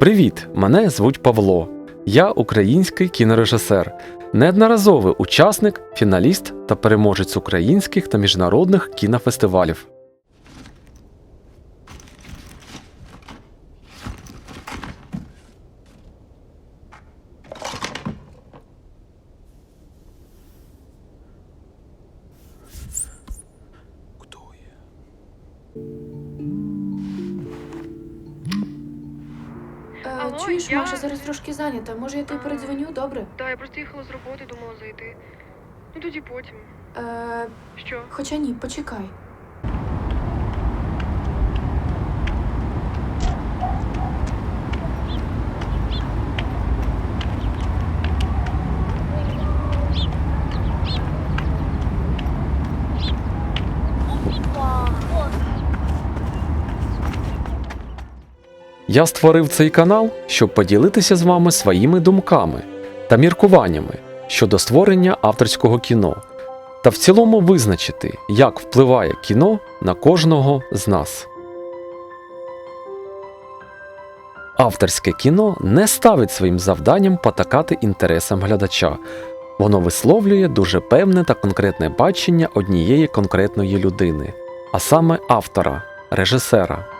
Привіт! Мене звуть Павло. Я український кінорежисер, неодноразовий учасник, фіналіст та переможець українських та міжнародних кінофестивалів. Алло, чуєш, я- Маша зараз трошки зайнята. Може, я тобі передзвоню, добре? Так, я просто їхала з роботи, думала зайти. Ну тоді потім. Е, Що? хоча ні, почекай. Я створив цей канал, щоб поділитися з вами своїми думками та міркуваннями щодо створення авторського кіно та в цілому визначити, як впливає кіно на кожного з нас. Авторське кіно не ставить своїм завданням потакати інтересам глядача. Воно висловлює дуже певне та конкретне бачення однієї конкретної людини, а саме автора, режисера.